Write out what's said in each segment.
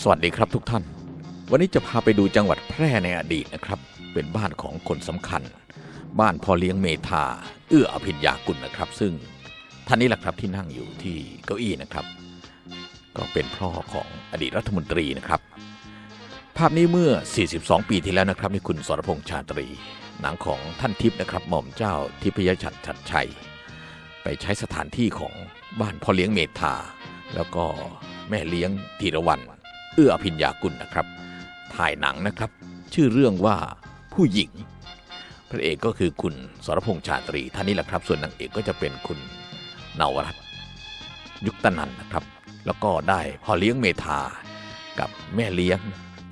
สวัสดีครับทุกท่าน วันนี้จะพาไปดูจังหวัดแพร่ในอดีตนะครับ เป็นบ้านของคนสำคัญ บ้านพ่อเลี้ยงเมธาเอื้ออภิญญากุลนะครับ ซึ่งท่านนี้แหละครับที่นั่งอยู่ที่เก้าอี้นะครับ ก็เป็นพ่อของอดีตรัฐมนตรีนะครับ ภาพนี้เมื่อ 42 ปีที่แล้วนะครับนี่คุณสรพงษ์ชาตรี หนังของท่านทิพย์นะครับ หม่อมเจ้าทิพยชัดชัดชัย ไปใช้สถานที่ของบ้านพ่อเลี้ยงเมธาแล้วก็แม่เลี้ยงธีรวรรณ เอื้ออภิญญากุลนะครับ ถ่ายหนังนะครับ ชื่อเรื่องว่าผู้หญิง พระเอกก็คือคุณสรพงษ์ชาตรีท่านนี้แหละครับ ส่วนนางเอกก็จะเป็นคุณนวรัตยุคตนันนะครับ แล้วก็ได้พ่อเลี้ยงเมธากับแม่เลี้ยง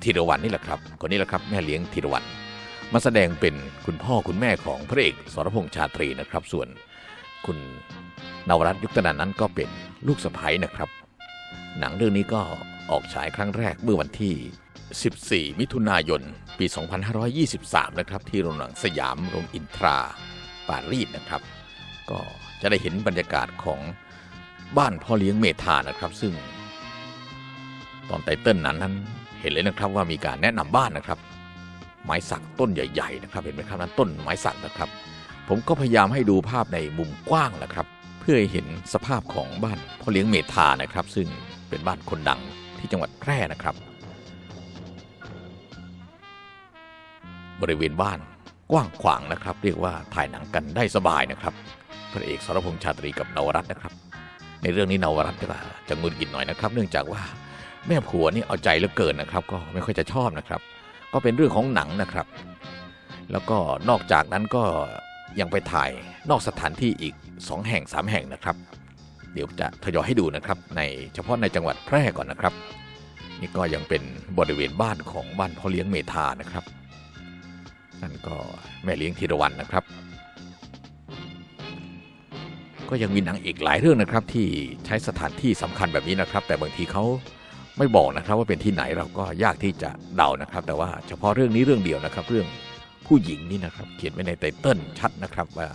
ธีรวรรณนี่แหละครับคนนี้แหละครับแม่เลี้ยงธีรวรรณมาแสดงเป็นคุณพ่อคุณแม่ของพระเอกสรพงษ์ชาตรีนะครับ ส่วนคุณนวรัตยุคตนันนั้นก็เป็นลูกสะใภ้นะครับ หนังเรื่องนี้ก็ ออกฉายครั้งแรกเมื่อวันที่ 14 มิถุนายน ปี 2523 นะครับ ที่โรงหนังสยามโรงอินทราปารีสนะครับ ก็จะได้เห็นบรรยากาศของบ้านพ่อเลี้ยงเมธานะครับ ซึ่ง ตอนไตเติ้ลนั้นนั้นเห็นเลยนะครับว่ามีการแนะนำบ้านนะครับ ไม้สักต้นใหญ่ ๆ นะครับ เห็นไหมครับนั้นต้นไม้สักนะครับ ผมก็พยายามให้ดูภาพในมุมกว้างนะครับ เพื่อให้เห็นสภาพของบ้านพ่อเลี้ยงเมธานะครับ ซึ่งเป็นบ้านคนดัง ที่จังหวัดแพร่นะครับ บริเวณบ้านกว้างขวางนะครับ เรียกว่าถ่ายหนังกันได้สบายนะครับพระเอกสรพงษ์ชาตรีกับนวรัตน์นะครับ ในเรื่องนี้นวรัตน์ก็จะงุนกินหน่อยนะครับ เนื่องจากว่าแม่ผัวนี่เอาใจเหลือเกินนะครับ ก็ไม่ค่อยจะชอบนะครับ ก็เป็นเรื่องของหนังนะครับ แล้วก็นอกจากนั้นก็ยังไปถ่ายนอกสถานที่อีก 2 แห่ง 3 แห่งนะครับ เดี๋ยวจะทยอยให้ดูนะครับ ในเฉพาะในจังหวัดแพร่ก่อนนะครับ นี่ก็ยังเป็นบริเวณบ้านของบ้านพ่อเลี้ยงเมธานะครับนั่นก็แม่เลี้ยงธีรวรรณนะครับ ก็ยังมีหนังอีกหลายเรื่องนะครับ ที่ใช้สถานที่สำคัญแบบนี้นะครับ แต่บางทีเขาไม่บอกนะครับว่าเป็นที่ไหนเราก็ยากที่จะเดานะครับ แต่ว่าเฉพาะเรื่องนี้เรื่องเดียวนะครับ เรื่องผู้หญิงนี่นะครับ เขียนไว้ในไตเติ้ลชัดนะครับว่า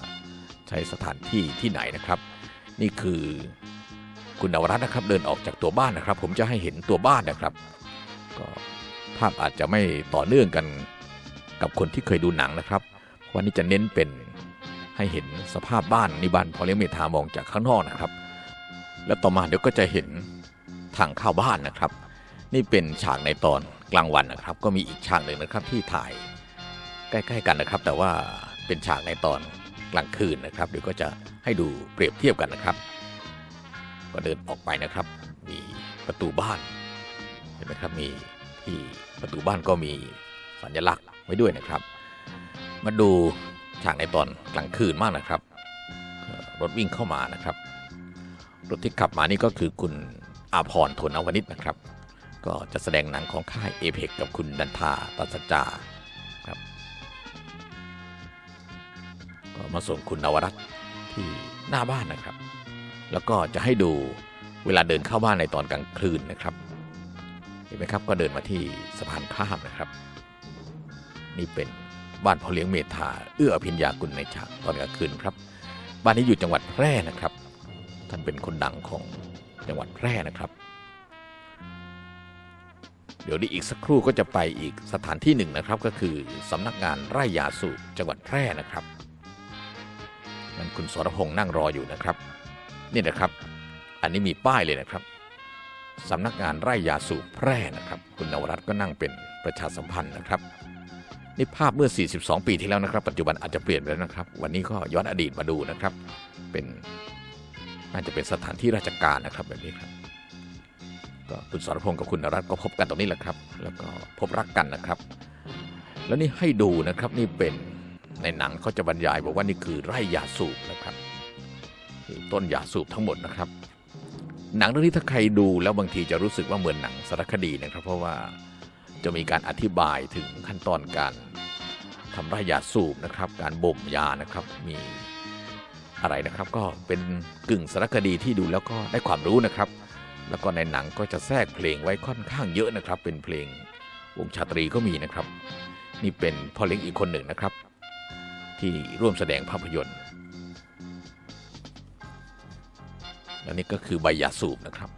ใช้สถานที่ที่ไหนนะครับ นี่คือคุณนวรัตน์นะครับ เดินออกจากตัวบ้านนะครับ ผมจะให้เห็นตัวบ้านนะครับ ก็ภาพอาจจะไม่ต่อเนื่องกันกับคนที่เคยดูหนังนะครับวันนี้จะเน้นเป็นให้เห็นสภาพบ้านในิบันพอเลี้ยงเมธามองจากข้างนอกนะครับ แล้วต่อมาเดี๋ยวก็จะเห็นทางเข้าบ้านนะครับ นี่เป็นฉากในตอนกลางวันนะครับ ก็มีอีกฉากหนึ่งนะครับที่ถ่ายใกล้ ๆ กันนะครับ แต่ว่าเป็นฉากในตอน กลางคืนนะครับ เดี๋ยวก็จะให้ดูเปรียบเทียบกันนะครับ ก็เดินออกไปนะครับ มีประตูบ้านเห็นไหมครับมีที่ประตูบ้านก็มีสัญลักษณ์ไว้ด้วยนะครับ มาดูฉากในตอนกลางคืนมากนะครับ รถวิ่งเข้ามานะครับ รถที่ขับมานี่ก็คือคุณอาพรทนวนิชนะครับ ก็จะแสดงหนังของค่ายเอเพกกับคุณดันทาตัสจจา มาส่งคุณนวรัตน์ที่หน้าบ้านนะครับ แล้วก็จะให้ดูเวลาเดินเข้าบ้านในตอนกลางคืนนะครับ เห็นไหมครับก็เดินมาที่สะพานข้ามนะครับ นี่เป็นบ้านพ่อเลี้ยงเมธาเอื้ออภิญญากุลในฉากตอนกลางคืนครับ บ้านนี้อยู่จังหวัดแพร่นะครับ ท่านเป็นคนดังของจังหวัดแพร่นะครับ เดี๋ยวนี้อีกสักครู่ก็จะไปอีกสถานที่หนึ่งนะครับ ก็คือสำนักงานไร่ยาสูบจังหวัดแพร่นะครับ นั่นคุณสรพงษ์นั่งรออยู่นะครับ นี่นะครับ อันนี้มีป้ายเลยนะครับสำนักงานไร่ยาสูบแพร่นะครับ คุณนวรัตน์ก็นั่งเป็นประชาสัมพันธ์นะครับนี่ภาพเมื่อ 42 ปีที่แล้วนะครับ ปัจจุบันอาจจะเปลี่ยนไปแล้วนะครับ วันนี้ก็ย้อนอดีตมาดูนะครับ เป็นน่าจะเป็นสถานที่ราชการนะครับแบบนี้ครับก็คุณสรพงศ์กับคุณนรัตน์ก็พบกันตรงนี้แหละครับ แล้วก็พบรักกันนะครับ แล้วนี่ให้ดูนะครับนี่เป็น ในหนังเขาจะบรรยายบอกว่านี่คือไร่ยาสูบนะครับต้นยาสูบทั้งหมดนะครับ หนังเรื่องนี้ถ้าใครดูแล้วบางทีจะรู้สึกว่าเหมือนหนังสารคดีนะครับ เพราะว่าจะมีการอธิบายถึงขั้นตอนการทำไร่ยาสูบนะครับ การบ่มยานะครับมีอะไรนะครับ ก็เป็นกึ่งสารคดีที่ดูแล้วก็ได้ความรู้นะครับ แล้วก็ในหนังก็จะแทรกเพลงไว้ค่อนข้างเยอะนะครับ เป็นเพลงวงชาตรีก็มีนะครับ นี่เป็นพ่อเลี้ยงอีกคนหนึ่งนะครับ ที่ร่วมแสดงภาพยนตร์และนี่ก็คือใบยาสูบนะครับ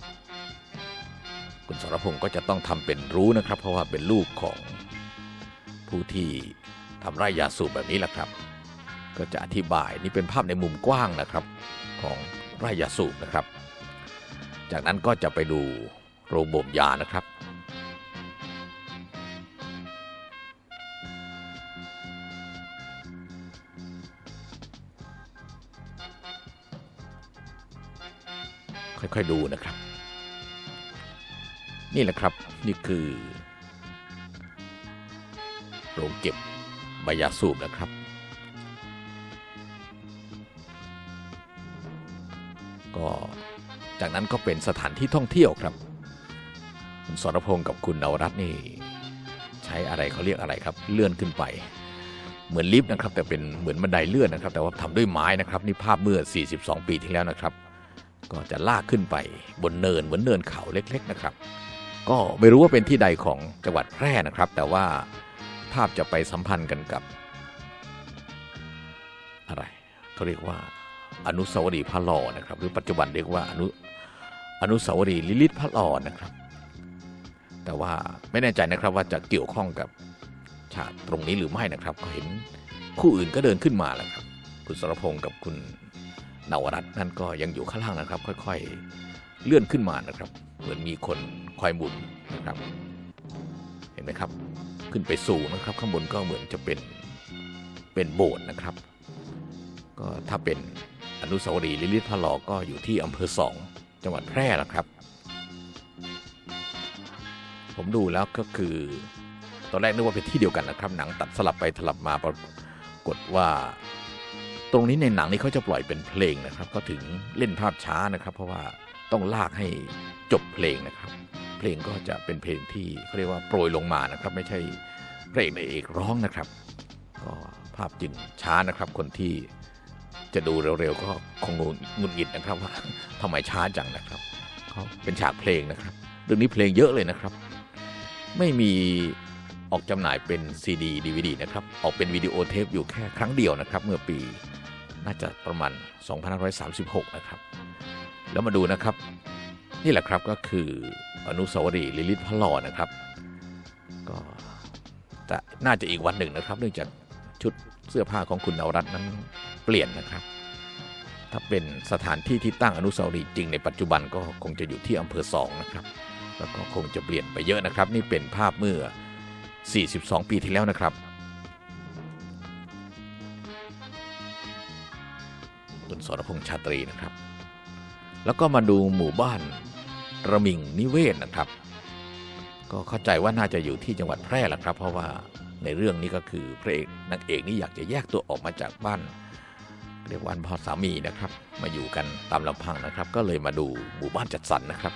คุณสรพงศ์ก็จะต้องทำเป็นรู้นะครับ เพราะว่าเป็นลูกของผู้ที่ทำไร่ยาสูบแบบนี้แหละครับ ก็จะอธิบายนี่เป็นภาพในมุมกว้างนะครับของไร่ยาสูบนะครับ จากนั้นก็จะไปดูโรงบ่มยานะครับ ค่อยๆดูนะครับ นี่แหละครับนี่คือโรงเก็บใบยาสูบนะครับ ก็จากนั้นก็เป็นสถานที่ท่องเที่ยวครับคุณสรพงศ์กับคุณนวรัตน์นี่ ใช้อะไรเขาเรียกอะไรครับ เลื่อนขึ้นไป เหมือนลิฟต์นะครับ แต่เป็นเหมือนบันไดเลื่อนนะครับ แต่ว่าทำด้วยไม้นะครับ นี่ภาพเมื่อ 42 ปีที่แล้วนะครับ ก็จะลากขึ้นไปบนเนินเหมือนเนินเขาเล็ก ๆนะครับ ก็ไม่รู้ว่าเป็นที่ใดของจังหวัดแพร่นะครับ แต่ว่าภาพจะไปสัมพันธ์กันกับอะไรเขาเรียกว่าอนุสาวรีย์พระหล่อนะครับ หรือปัจจุบันเรียกว่าอนุอนุสาวรีย์ลิลิตพระหล่อนะครับ แต่ว่าไม่แน่ใจนะครับว่าจะเกี่ยวข้องกับฉากตรงนี้หรือไม่นะครับ ก็เห็นคู่อื่นก็เดินขึ้นมาแล้วครับ คุณสรพงศ์กับคุณ นวรัตน์นั่นก็ยังอยู่ข้างล่างนะครับ ค่อยๆ เลื่อนขึ้นมานะครับ เหมือนมีคนคอยหมุนนะครับ เห็นไหมครับ ขึ้นไปสูงนะครับ ข้างบนก็เหมือนจะเป็นเป็นโบสถ์นะครับ ก็ถ้าเป็นอนุสาวรีย์ลิลิตพระหลอก็อยู่ที่อำเภอสองจังหวัดแพร่ละครับ ผมดูแล้วก็คือตอนแรกนึกว่าเป็นที่เดียวกันนะครับ หนังตัดสลับไปสลับมาปรากฏว่า ตรงนี้ในหนังนี้เขาจะปล่อยเป็นเพลงนะครับ ก็ถึงเล่นภาพช้านะครับ เพราะว่าต้องลากให้จบเพลงนะครับ เพลงก็จะเป็นเพลงที่เขาเรียกว่าโปรยลงมานะครับ ไม่ใช่พระเอกในเอกร้องนะครับ ก็ภาพจึงช้านะครับ คนที่จะดูเร็วๆก็คงหงุดหงิดนะครับว่าทำไมช้าจังนะครับเขาเป็นฉากเพลงนะครับเรื่องนี้เพลงเยอะเลยนะครับ ไม่มีออกจำหน่ายเป็นซีดีดีวดีนะครับ ออกเป็นวิดีโอเทปอยู่แค่ครั้งเดียวนะครับ เมื่อปี น่าจะประมาณ 2536 นะครับ แล้วมาดูนะครับ นี่แหละครับก็คืออนุสาวรีย์ลิลิตพระหล่อนะครับ ก็แต่น่าจะอีกวันหนึ่งนะครับ เนื่องจากชุดเสื้อผ้าของคุณนวรัตน์นั้นเปลี่ยนนะครับ ถ้าเป็นสถานที่ที่ตั้งอนุสาวรีย์จริงในปัจจุบันก็คงจะอยู่ที่อำเภอสองนะครับ แล้วก็คงจะเปลี่ยนไปเยอะนะครับ นี่เป็นภาพเมื่อ 42 ปีที่แล้วนะครับ คุณสรพงษ์ชาตรีนะครับ แล้วก็มาดูหมู่บ้านระมิงนิเวศนะครับ ก็เข้าใจว่าน่าจะอยู่ที่จังหวัดแพร่ละครับ เพราะว่าในเรื่องนี้ก็คือพระเอกนางเอกนี่อยากจะแยกตัวออกมาจากบ้านเรียกว่าบ้านพ่อสามีนะครับ มาอยู่กันตามลำพังนะครับ ก็เลยมาดูหมู่บ้านจัดสรรนะครับ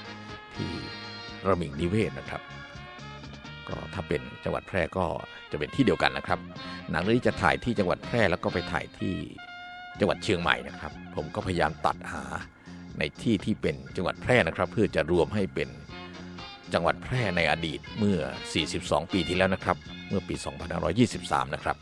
ที่ระมิงนิเวศนะครับ ก็ถ้าเป็นจังหวัดแพร่ก็จะเป็นที่เดียวกันนะครับ หนังเรื่องนี้จะถ่ายที่จังหวัดแพร่แล้วก็ไปถ่ายที่ จังหวัดเชียงใหม่นะครับ ผมก็พยายามตัดหาในที่ที่เป็นจังหวัดแพร่นะครับ เพื่อจะรวมให้เป็นจังหวัดแพร่ในอดีตเมื่อ 42 ปีที่แล้วนะครับ เมื่อปี 2523 นะครับ